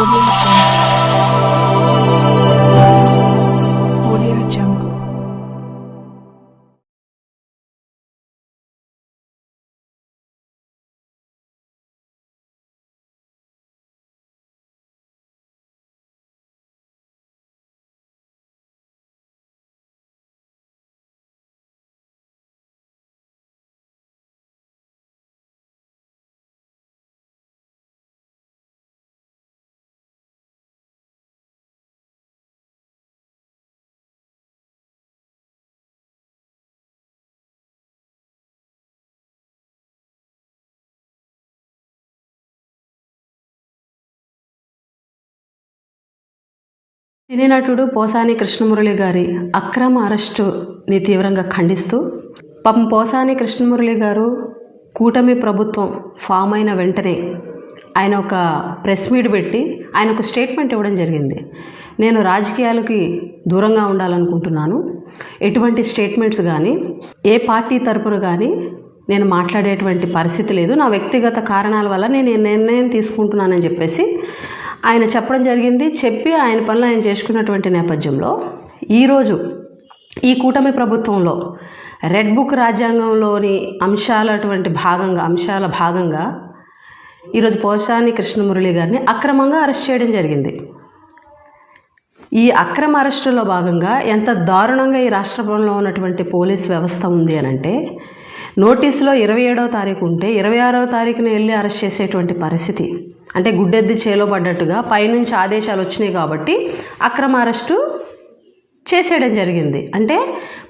Audio సినీ నటుడు పోసాని కృష్ణమురళి గారి అక్రమ అరెస్టుని తీవ్రంగా ఖండిస్తూ పాపం పోసాని కృష్ణమురళి గారు కూటమి ప్రభుత్వం ఫామ్ అయిన వెంటనే ఆయన ఒక ప్రెస్ మీట్ పెట్టి ఆయన ఒక స్టేట్మెంట్ ఇవ్వడం జరిగింది. నేను రాజకీయాలకి దూరంగా ఉండాలనుకుంటున్నాను. ఎటువంటి స్టేట్మెంట్స్ కానీ ఏ పార్టీ తరపున కానీ నేను మాట్లాడేటువంటి పరిస్థితి లేదు. నా వ్యక్తిగత కారణాల వల్ల నేను నిర్ణయం తీసుకుంటున్నానని చెప్పేసి ఆయన చెప్పడం జరిగింది చెప్పి ఆయన పనులు ఆయన చేసుకున్నటువంటి నేపథ్యంలో ఈరోజు ఈ కూటమి ప్రభుత్వంలో రెడ్ బుక్ రాజ్యాంగంలోని అంశాల అటువంటి భాగంగా అంశాల భాగంగా ఈరోజు పోసాని కృష్ణమురళి గారిని అక్రమంగా అరెస్ట్ చేయడం జరిగింది. ఈ అక్రమ అరెస్టులో భాగంగా ఎంత దారుణంగా ఈ రాష్ట్రంలో ఉన్నటువంటి పోలీస్ వ్యవస్థ ఉంది అని అంటే నోటీసులో ఇరవై ఏడవ తారీఖు ఉంటే ఇరవై ఆరవ తారీఖున వెళ్ళి అరెస్ట్ చేసేటువంటి పరిస్థితి. అంటే గుడ్డెద్ది చేలో పడ్డట్టుగా పైనుంచి ఆదేశాలు వచ్చినాయి కాబట్టి అక్రమ అరెస్టు చేసేయడం జరిగింది. అంటే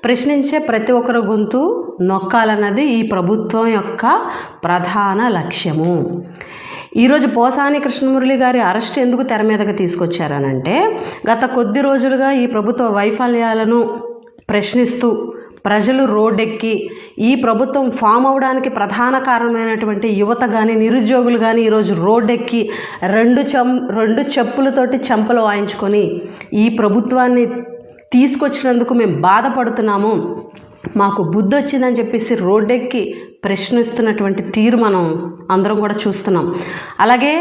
ప్రశ్నించే ప్రతి ఒక్కరి గొంతు నొక్కాలన్నది ఈ ప్రభుత్వం యొక్క ప్రధాన లక్ష్యము. ఈరోజు పోసాని కృష్ణమురళి గారి అరెస్ట్ ఎందుకు తెర మీదకి తీసుకొచ్చారనంటే గత కొద్ది రోజులుగా ఈ ప్రభుత్వ వైఫల్యాలను ప్రశ్నిస్తూ ప్రజలు రోడ్డెక్కి ఈ ప్రభుత్వం ఫామ్ అవడానికి ప్రధాన కారణమైనటువంటి యువత కానీ నిరుద్యోగులు కానీ ఈరోజు రోడ్డెక్కి రెండు చం రెండు చెప్పులతోటి చెంపలు వాయించుకొని ఈ ప్రభుత్వాన్ని తీసుకొచ్చినందుకు మేము బాధపడుతున్నాము. మాకు బుద్ధి వచ్చిందని చెప్పేసి రోడ్డెక్కి ప్రశ్నిస్తున్నటువంటి తీరు మనం అందరం కూడా చూస్తున్నాం. అలాగే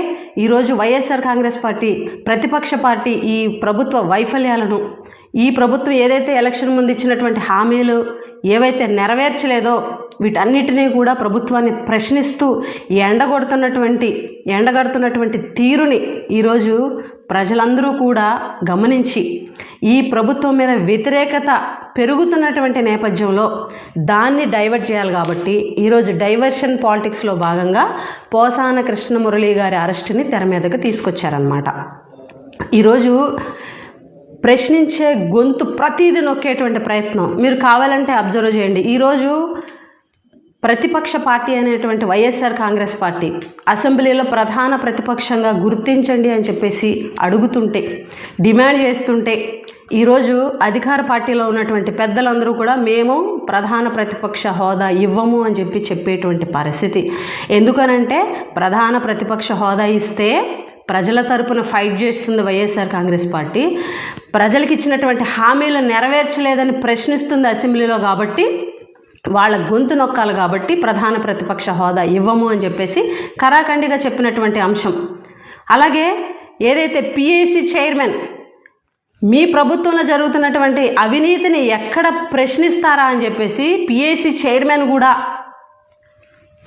ఈరోజు వైఎస్ఆర్ కాంగ్రెస్ పార్టీ ప్రతిపక్ష పార్టీ ఈ ప్రభుత్వ వైఫల్యాలను ఈ ప్రభుత్వం ఏదైతే ఎలక్షన్ ముందు ఇచ్చినటువంటి హామీలు ఏవైతే నెరవేర్చలేదో వీటన్నిటినీ కూడా ప్రభుత్వాన్ని ప్రశ్నిస్తూ ఎండగొడుతున్నటువంటి ఎండగడుతున్నటువంటి తీరుని ఈరోజు ప్రజలందరూ కూడా గమనించి ఈ ప్రభుత్వం మీద వ్యతిరేకత పెరుగుతున్నటువంటి నేపథ్యంలో దాన్ని డైవర్ట్ చేయాలి కాబట్టి ఈరోజు డైవర్షన్ పాలిటిక్స్లో భాగంగా పోసాన కృష్ణమురళి గారి అరెస్టుని తెర మీదకు తీసుకొచ్చారనమాట ఈరోజు ప్రశ్నించే గొంతు ప్రతిదీ నొక్కేటువంటి ప్రయత్నం. మీరు కావాలంటే అబ్జర్వ్ చేయండి. ఈరోజు ప్రతిపక్ష పార్టీ అనేటువంటి వైఎస్ఆర్ కాంగ్రెస్ పార్టీ అసెంబ్లీలో ప్రధాన ప్రతిపక్షంగా గుర్తించండి అని చెప్పేసి అడుగుతుంటే డిమాండ్ చేస్తుంటే ఈరోజు అధికార పార్టీలో ఉన్నటువంటి పెద్దలందరూ కూడా మేము ప్రధాన ప్రతిపక్ష హోదా ఇవ్వము అని చెప్పి చెప్పేటువంటి పరిస్థితి. ఎందుకనంటే ప్రధాన ప్రతిపక్ష హోదా ఇస్తే ప్రజల తరపున ఫైట్ చేస్తుంది వైఎస్ఆర్ కాంగ్రెస్ పార్టీ. ప్రజలకు ఇచ్చినటువంటి హామీలు నెరవేర్చలేదని ప్రశ్నిస్తుంది అసెంబ్లీలో కాబట్టి వాళ్ళ గొంతు నొక్కాలి కాబట్టి ప్రధాన ప్రతిపక్ష హోదా ఇవ్వము అని చెప్పేసి కరాఖండిగా చెప్పినటువంటి అంశం. అలాగే ఏదైతే పిఏసీ చైర్మన్ మీ ప్రభుత్వంలో జరుగుతున్నటువంటి అవినీతిని ఎక్కడ ప్రశ్నిస్తారా అని చెప్పేసి పిఏసీ చైర్మన్ కూడా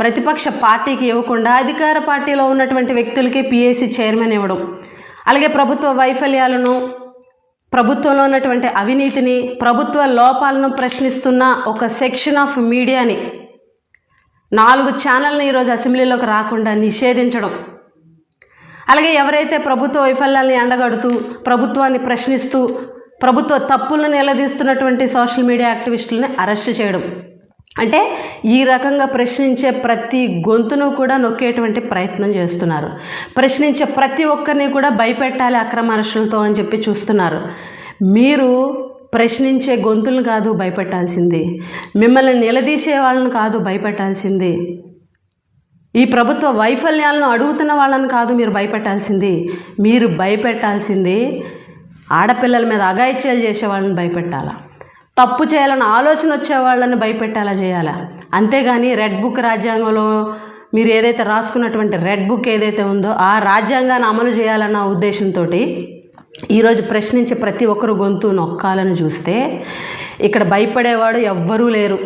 ప్రతిపక్ష పార్టీకి ఇవ్వకుండా అధికార పార్టీలో ఉన్నటువంటి వ్యక్తులకి పిఏసీ చైర్మన్ ఇవ్వడం అలాగే ప్రభుత్వ వైఫల్యాలను ప్రభుత్వంలో ఉన్నటువంటి అవినీతిని ప్రభుత్వ లోపాలను ప్రశ్నిస్తున్న ఒక సెక్షన్ ఆఫ్ మీడియాని నాలుగు ఛానల్ని ఈరోజు అసెంబ్లీలోకి రాకుండా నిషేధించడం అలాగే ఎవరైతే ప్రభుత్వ వైఫల్యాల్ని ఎండగడుతూ ప్రభుత్వాన్ని ప్రశ్నిస్తూ ప్రభుత్వ తప్పులను నిలదీస్తున్నటువంటి సోషల్ మీడియా యాక్టివిస్టులని అరెస్ట్ చేయడం అంటే ఈ రకంగా ప్రశ్నించే ప్రతి గొంతును కూడా నొక్కేటువంటి ప్రయత్నం చేస్తున్నారు. ప్రశ్నించే ప్రతి ఒక్కరిని కూడా భయపెట్టాలి అక్రమ అరెస్టులతో అని చెప్పి చూస్తున్నారు. మీరు ప్రశ్నించే గొంతులను కాదు భయపెట్టాల్సింది. మిమ్మల్ని నిలదీసే వాళ్ళని కాదు భయపెట్టాల్సింది. ఈ ప్రభుత్వ వైఫల్యాలను అడుగుతున్న వాళ్ళని కాదు మీరు భయపెట్టాల్సింది. మీరు భయపెట్టాల్సింది ఆడపిల్లల మీద అగాయిత్యాలు చేసే వాళ్ళని భయపెట్టాలా? తప్పు చేయాలని ఆలోచన వచ్చే వాళ్ళని భయపెట్టేలా చేయాలా? అంతేగాని రెడ్ బుక్ రాజ్యాంగంలో మీరు ఏదైతే రాసుకున్నటువంటి రెడ్ బుక్ ఏదైతే ఉందో ఆ రాజ్యాంగాన్ని అమలు చేయాలన్న ఉద్దేశంతో ఈరోజు ప్రశ్నించే ప్రతి ఒక్కరు గొంతు నొక్కాలని చూస్తే ఇక్కడ భయపడేవాడు ఎవ్వరూ లేరు.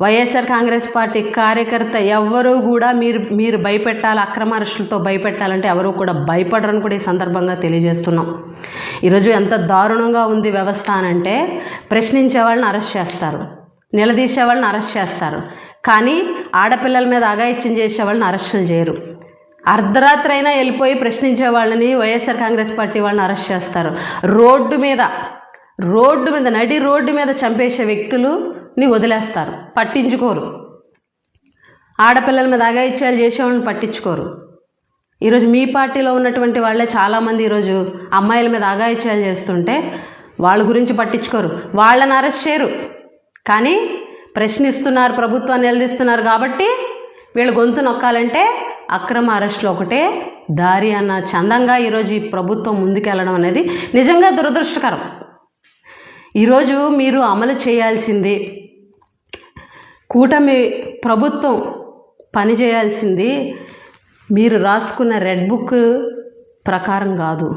వైఎస్ఆర్ కాంగ్రెస్ పార్టీ కార్యకర్త ఎవ్వరూ కూడా మీరు మీరు భయపెట్టాలి అక్రమ అరెస్టులతో భయపెట్టాలంటే ఎవరు కూడా భయపడరని కూడా ఈ సందర్భంగా తెలియజేస్తున్నాం. ఈరోజు ఎంత దారుణంగా ఉంది వ్యవస్థ అనంటే ప్రశ్నించే వాళ్ళని అరెస్ట్ చేస్తారు నిలదీసే వాళ్ళని అరెస్ట్ చేస్తారు. కానీ ఆడపిల్లల మీద అగాయిత్యం చేసే వాళ్ళని అరెస్టులు చేయరు. అర్ధరాత్రి అయినా వెళ్ళిపోయి ప్రశ్నించే వాళ్ళని వైఎస్ఆర్ కాంగ్రెస్ పార్టీ వాళ్ళని అరెస్ట్ చేస్తారు. రోడ్డు మీద రోడ్డు మీద నడి రోడ్డు మీద చంపేసే వ్యక్తులు ని వదిలేస్తారు. పట్టించుకోరు. ఆడపిల్లల మీద అఘాయిత్యాలు చేసేవాళ్ళని పట్టించుకోరు. ఈరోజు మీ పార్టీలో ఉన్నటువంటి వాళ్ళే చాలామంది ఈరోజు అమ్మాయిల మీద అఘాయిత్యాలు చేస్తుంటే వాళ్ళ గురించి పట్టించుకోరు. వాళ్ళని అరెస్ట్ చేయరు. కానీ ప్రశ్నిస్తున్నారు ప్రభుత్వాన్ని నిలదీస్తున్నారు కాబట్టి వీళ్ళ గొంతు నొక్కాలంటే అక్రమ అరెస్టులు ఒకటే. దారి అన్న చందంగా ఈరోజు ఈ ప్రభుత్వం ముందుకెళ్ళడం అనేది నిజంగా దురదృష్టకరం. ఈరోజు మీరు అమలు చేయాల్సింది కూటమి ప్రభుత్వం పని చేయాల్సింది మీరు రాసుకున్న రెడ్ బుక్ ప్రకారం కాదు.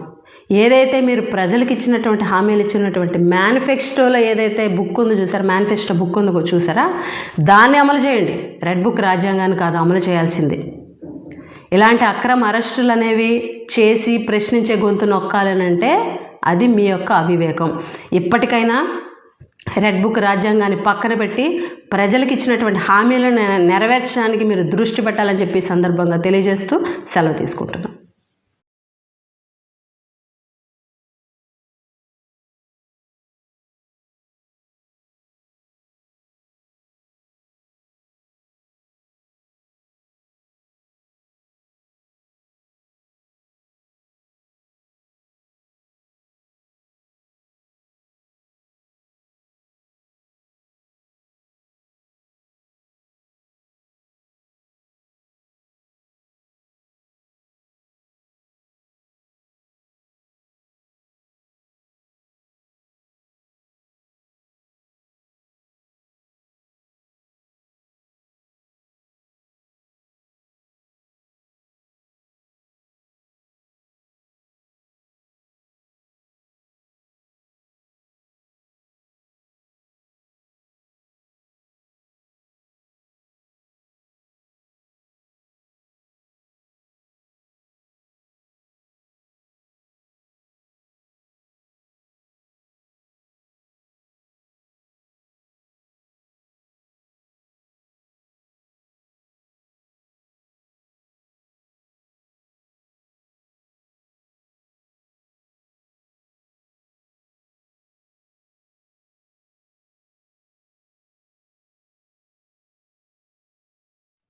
ఏదైతే మీరు ప్రజలకు ఇచ్చినటువంటి హామీలు ఇచ్చినటువంటి మేనిఫెస్టోలో ఏదైతే బుక్ ఉందో చూసారా? మేనిఫెస్టో బుక్ ఉందో చూసారా? దాన్ని అమలు చేయండి. రెడ్ బుక్ రాజ్యాంగాన్ని కాదు అమలు చేయాల్సింది. ఇలాంటి అక్రమ అరెస్టులు అనేవి చేసి ప్రశ్నించే గొంతు నొక్కాలనంటే అది మీ యొక్క అవివేకం. ఇప్పటికైనా రెడ్ బుక్ రాజ్యాంగాన్ని పక్కన పెట్టి ప్రజలకు ఇచ్చినటువంటి హామీలను నెరవేర్చడానికి మీరు దృష్టి పెట్టాలని చెప్పి సందర్భంగా తెలియజేస్తూ సెలవు తీసుకుంటున్నాం.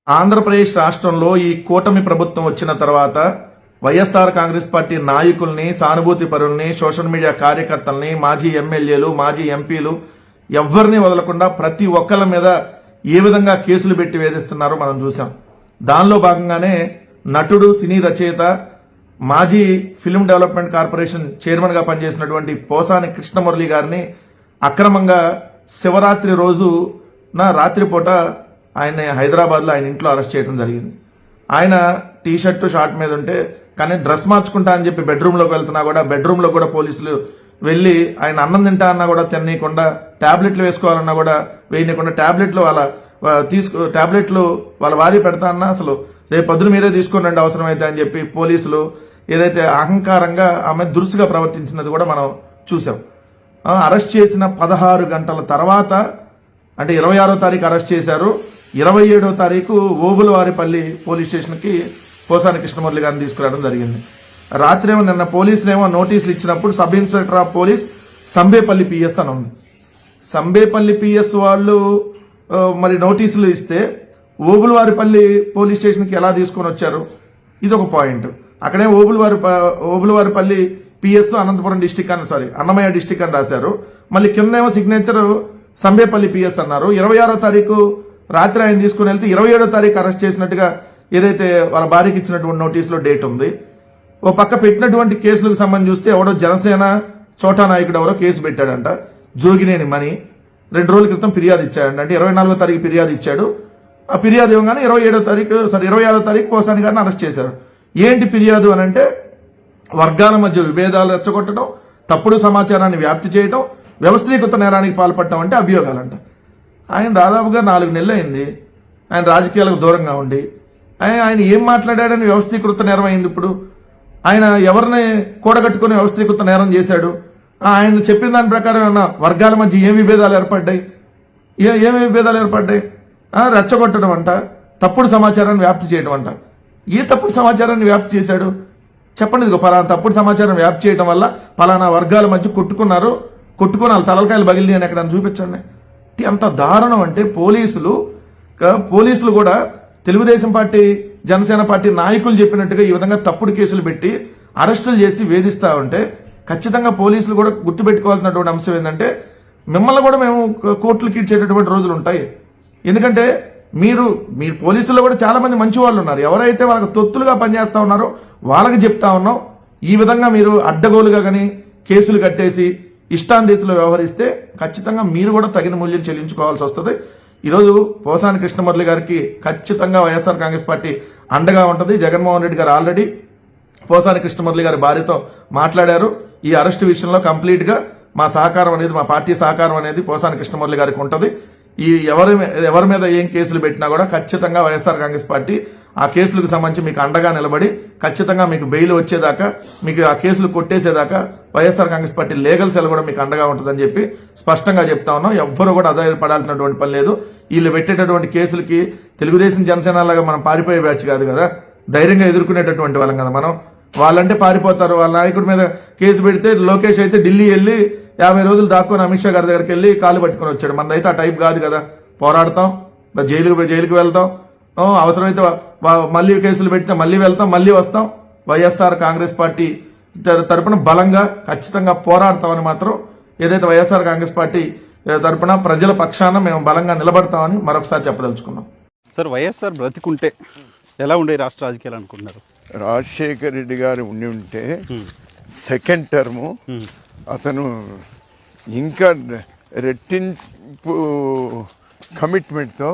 ఆంధ్రప్రదేశ్ రాష్ట్రంలో ఈ కూటమి ప్రభుత్వం వచ్చిన తర్వాత వైఎస్ఆర్ కాంగ్రెస్ పార్టీ నాయకుల్ని సానుభూతి పరుల్ని సోషల్ మీడియా కార్యకర్తల్ని మాజీ ఎమ్మెల్యేలు మాజీ ఎంపీలు ఎవరిని వదలకుండా ప్రతి ఒక్కళ్ళ మీద ఏ విధంగా కేసులు పెట్టి వేధిస్తున్నారో మనం చూసాం దానిలో భాగంగానే నటుడు సినీ రచయిత మాజీ ఫిల్మ్ డెవలప్మెంట్ కార్పొరేషన్ చైర్మన్గా పనిచేసినటువంటి పోసాని కృష్ణమురళి గారిని అక్రమంగా శివరాత్రి రోజు నా రాత్రిపూట ఆయన హైదరాబాద్లో ఆయన ఇంట్లో అరెస్ట్ చేయడం జరిగింది. ఆయన టీ షర్టు షార్ట్ మీద ఉంటే కానీ డ్రెస్ మార్చుకుంటా అని చెప్పి బెడ్రూమ్లోకి వెళ్తున్నా కూడా బెడ్రూమ్లో కూడా పోలీసులు వెళ్ళి ఆయన అన్నం తింటా అన్నా కూడా తిననీయకుండా టాబ్లెట్లు వేసుకోవాలన్నా కూడా వేయనీయకుండా టాబ్లెట్లు వాళ్ళ తీసుకు ట్యాబ్లెట్లు వాళ్ళ వారి పెడతా అన్నా అసలు రేపు పొద్దున మీరే తీసుకోండి అవసరమైతే అని చెప్పి పోలీసులు ఏదైతే అహంకారంగా ఆమె దురుసుగా ప్రవర్తించినది కూడా మనం చూసాం అరెస్ట్ చేసిన పదహారు గంటల తర్వాత అంటే ఇరవై ఆరో తారీఖు అరెస్ట్ చేశారు. ఇరవై ఏడో తారీఖు ఓబులవారిపల్లి పోలీస్ స్టేషన్కి పోసాని కృష్ణమురళి గారిని తీసుకురావడం జరిగింది. రాత్రి ఏమో నిన్న పోలీసులు ఏమో నోటీసులు ఇచ్చినప్పుడు sub inspector of police Sambepalli PS అని ఉంది. సంబేపల్లి పిఎస్ వాళ్ళు మరి నోటీసులు ఇస్తే ఓబులవారిపల్లి పోలీస్ స్టేషన్కి ఎలా తీసుకొని వచ్చారు? ఇది ఒక పాయింట్. అక్కడే ఓబులవారి ఓబులవారిపల్లి పిఎస్ అనంతపురం డిస్టిక్ అని సారీ అన్నమయ్య డిస్టిక్ అని రాశారు. మళ్ళీ కిందేమో సిగ్నేచర్ సంబేపల్లి పిఎస్ అన్నారు. ఇరవై ఆరో తారీఖు రాత్రి ఆయన తీసుకుని వెళ్తే ఇరవై ఏడో తారీఖు అరెస్ట్ చేసినట్టుగా ఏదైతే వాళ్ళ భార్యకి ఇచ్చినటువంటి నోటీసులో డేట్ ఉంది. ఓ పక్క పెట్టినటువంటి కేసులకు సంబంధించి చూస్తే ఎవడో జనసేన చోటా నాయకుడు ఎవరో కేసు పెట్టాడంట. జోగినేని మణి రెండు రోజుల క్రితం ఫిర్యాదు ఇచ్చాడంట. అంటే ఇరవై నాలుగో తారీఖు ఫిర్యాదు ఇచ్చాడు. ఆ ఫిర్యాదు ఇవ్వగానే ఇరవై ఏడో తారీఖు సారీ ఇరవై ఆరో తారీఖు పోసాని గారిని అరెస్ట్ చేశారు. ఏంటి ఫిర్యాదు అని అంటే వర్గాల మధ్య విభేదాలు రెచ్చగొట్టడం తప్పుడు సమాచారాన్ని వ్యాప్తి చేయడం వ్యవస్థీకృత నేరానికి పాల్పడటం అంటే అభియోగాలంట. ఆయన దాదాపుగా నాలుగు నెలలు అయింది ఆయన రాజకీయాలకు దూరంగా ఉండి. ఆయన ఆయన ఏం మాట్లాడాడని వ్యవస్థీకృత నేరం అయింది ఇప్పుడు. ఆయన ఎవరిని కూడగట్టుకుని వ్యవస్థీకృత నేరం చేశాడు? ఆయన చెప్పిన దాని ప్రకారం ఏమన్నా వర్గాల మధ్య ఏం విభేదాలు ఏర్పడ్డాయి? ఏ ఏమి విభేదాలు ఏర్పడ్డాయి? రెచ్చగొట్టడం అంట తప్పుడు సమాచారాన్ని వ్యాప్తి చేయడం అంట. ఏ తప్పుడు సమాచారాన్ని వ్యాప్తి చేశాడు? చెప్పండి ఇదిగో పలానా తప్పుడు సమాచారం వ్యాప్తి చేయడం వల్ల పలానా వర్గాల మధ్య కొట్టుకున్నారు. కొట్టుకుని వాళ్ళ తలకాయలు బగిలి అని ఎక్కడ చూపించండి. అంత దారుణం అంటే పోలీసులు పోలీసులు కూడా తెలుగుదేశం పార్టీ జనసేన పార్టీ నాయకులు చెప్పినట్టుగా ఈ విధంగా తప్పుడు కేసులు పెట్టి అరెస్టులు చేసి వేధిస్తా ఉంటే ఖచ్చితంగా పోలీసులు కూడా గుర్తుపెట్టుకోవాల్సినటువంటి అంశం ఏంటంటే మిమ్మల్ని కూడా మేము కోర్టులు కీడ్చేటటువంటి రోజులు ఉంటాయి. ఎందుకంటే మీరు మీ పోలీసుల్లో కూడా చాలా మంది మంచి వాళ్ళు ఉన్నారు. ఎవరైతే వాళ్ళకి తొత్తులుగా పనిచేస్తా ఉన్నారో వాళ్ళకి చెప్తా ఉన్నాం. ఈ విధంగా మీరు అడ్డగోలుగా కానీ కేసులు కట్టేసి ఇష్టాంరీతిలో వ్యవహరిస్తే ఖచ్చితంగా మీరు కూడా తగిన మూల్యం చెల్లించుకోవాల్సి వస్తుంది. ఈరోజు పోసాని కృష్ణమురళి గారికి ఖచ్చితంగా వైఎస్ఆర్ కాంగ్రెస్ పార్టీ అండగా ఉంటుంది. జగన్మోహన్ రెడ్డి గారు ఆల్రెడీ పోసాని కృష్ణమురళి గారి భార్యతో మాట్లాడారు. ఈ అరెస్టు విషయంలో కంప్లీట్గా మా సహకారం అనేది మా పార్టీ సహకారం అనేది పోసాని కృష్ణమురళి గారికి ఉంటుంది. ఈ ఎవరి ఎవరి మీద ఏం కేసులు పెట్టినా కూడా ఖచ్చితంగా వైఎస్ఆర్ కాంగ్రెస్ పార్టీ ఆ కేసులకు సంబంధించి మీకు అండగా నిలబడి ఖచ్చితంగా మీకు బెయిల్ వచ్చేదాకా మీకు ఆ కేసులు కొట్టేసేదాకా YSR Congress party legal cell కూడా మీకు అండగా ఉంటుందని చెప్పి స్పష్టంగా చెప్తా ఉన్నాం. ఎవ్వరు కూడా ఆధారపడాల్సినటువంటి పని లేదు. వీళ్ళు పెట్టేటటువంటి కేసులకి తెలుగుదేశం జనసేన లాగా మనం పారిపోయే బ్యాచ్ కాదు కదా. ధైర్యంగా ఎదుర్కొనేటటువంటి వాళ్ళం కదా మనం. వాళ్ళంటే పారిపోతారు. వాళ్ళ నాయకుడి మీద కేసు పెడితే లోకేష్ అయితే ఢిల్లీ వెళ్ళి యాభై రోజులు దాక్కుని అమిత్ షా గారి దగ్గరికి వెళ్ళి కాలు పట్టుకొని వచ్చాడు. మనదైతే ఆ టైప్ కాదు కదా. పోరాడతాం జైలుకు జైలుకి వెళ్తాం. ఆ, అవసరమైతే మళ్ళీ కేసులు పెట్టినా మళ్ళీ వెళ్తాం మళ్ళీ వస్తాం. వైఎస్ఆర్ కాంగ్రెస్ పార్టీ తర- తరపున బలంగా ఖచ్చితంగా పోరాడతామని మాత్రం ఏదైతే వైఎస్ఆర్ కాంగ్రెస్ పార్టీ తరపున ప్రజల పక్షాన మేము బలంగా నిలబడతామని మరొకసారి చెప్పదలుచుకున్నాం. సార్ వైఎస్ఆర్ బ్రతికుంటే ఎలా ఉండే రాష్ట్ర రాజకీయాలు అనుకుంటున్నారు? రాజశేఖర్ రెడ్డి గారు ఉండి ఉంటే సెకండ్ టర్ము అతను ఇంకా రెట్టింపు కమిట్మెంట్తో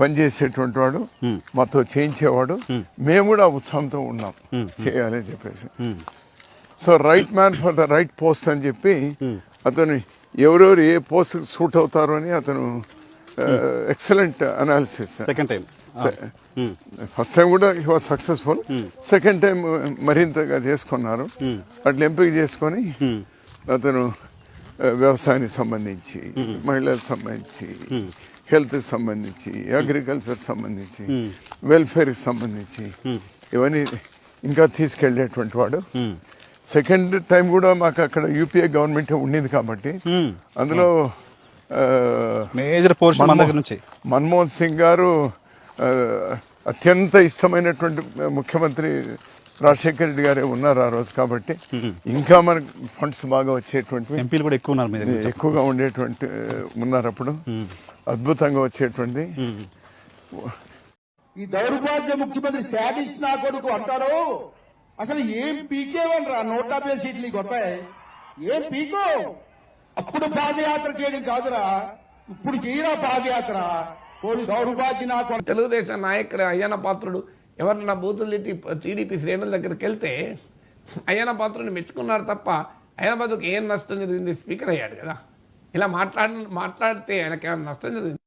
పనిచేసేటువంటి వాడు మాతో చేయించేవాడు. మేము కూడా ఉత్సాహంతో ఉన్నాం. చేయాలి అని చెప్పేసి. So right man for the right post అని చెప్పి అతను ఎవరెవరు ఏ పోస్ట్ సూట్ అవుతారో అని అతను excellent analysis. Second time. First time కూడా he was successful. Second time మరింతగా చేసుకున్నారు. అట్లా ఎంపిక చేసుకొని అతను వ్యవసాయానికి సంబంధించి మహిళలకు సంబంధించి హెల్త్కి సంబంధించి అగ్రికల్చర్ సంబంధించి వెల్ఫేర్కి సంబంధించి ఇవన్నీ ఇంకా తీసుకెళ్ళేటువంటి వాడు. సెకండ్ టైం కూడా మాకు అక్కడ యూపీఏ గవర్నమెంట్ ఉండింది కాబట్టి అందులో మేజర్ పోర్షన్ మన్మోహన్ సింగ్ గారు అత్యంత ఇష్టమైనటువంటి ముఖ్యమంత్రి రాజశేఖర రెడ్డి గారే ఉన్నారు ఆ రోజు కాబట్టి ఇంకా మనకు ఫండ్స్ బాగా వచ్చేటువంటి ఎంపీలు కూడా ఎక్కువ ఉన్నారు ఎక్కువగా ఉండేటువంటి ఉన్నారు అప్పుడు. అద్భుతంగా వచ్చేటువంటి ఈ దౌర్భాగ్య ముఖ్యమంత్రి శాడిస్ట్ నా కొడుకు అంటారు. అసలు ఏం పీకేవని రా? నూట డెబ్బై సీట్లు నీకు వస్తాయి. ఏం పీకో? అప్పుడు పాదయాత్ర చేయడం కాదురా. ఇప్పుడు చేయరా పాదయాత్ర? తెలుగుదేశం నాయకుడు అయ్యన్న పాత్రుడు. ఎవరన్నా బూతులు తిట్టి టీడీపీ శ్రేణుల దగ్గరికి వెళ్తే అయ్యన్న పాత్రుడిని మెచ్చుకున్నారు తప్ప అయ్యన్న పాత్రకు ఏం నష్టం జరిగింది స్పీకర్ అయ్యాడు కదా. ఇలా మాట్లాడి మాట్లాడితే ఆయనకి నష్టం జరిగింది?